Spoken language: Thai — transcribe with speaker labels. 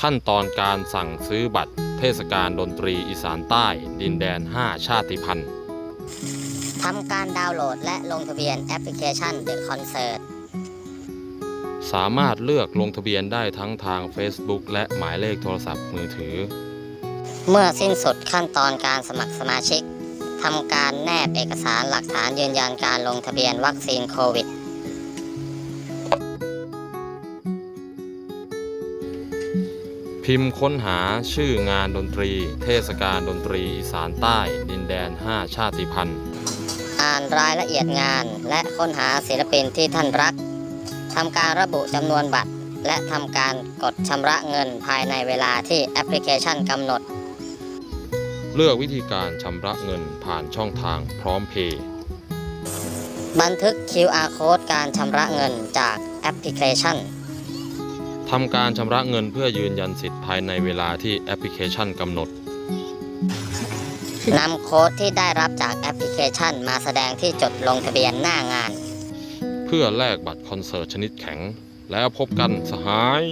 Speaker 1: ขั้นตอนการสั่งซื้อบัตรเทศกาลดนตรีอีสานใต้ ดินแดน 5 ชาติพันธุ์
Speaker 2: ทำการดาวน์โหลดและลงทะเบียนแอปพลิเคชัน The Concert
Speaker 1: สามารถเลือกลงทะเบียนได้ทั้งทาง Facebook และหมายเลขโทรศัพท์มือถือ
Speaker 2: เมื่อสิ้นสุดขั้นตอนการสมัครสมาชิกทำการแนบเอกสารหลักฐานยืนยันการลงทะเบียนวัคซีนโควิด
Speaker 1: พิมพ์ค้นหาชื่องานดนตรี เทศกาลดนตรีอีสานใต้ ดินแดน 5 ชาติพันธุ์
Speaker 2: อ่านรายละเอียดงานและค้นหาศิลปินที่ท่านรักทำการระบุจำนวนบัตร และทำการกดชำระเงินภายในเวลาที่แอปพลิเคชันกำหนด
Speaker 1: เลือกวิธีการชำระเงินผ่านช่องทางพร้อมเพย์
Speaker 2: บันทึก QR code การชำระเงินจากแอปพลิเคชัน
Speaker 1: ทำการชำระเงินเพื่อยืนยันสิทธิ์ภายในเวลาที่แอปพลิเคชันกำหนด
Speaker 2: นำโค้ดที่ได้รับจากแอปพลิเคชันมาแสดงที่จุดลงทะเบียนหน้างาน
Speaker 1: เพื่อแลกบัตรคอนเสิร์ตชนิดแข็ง แล้วพบกันสหาย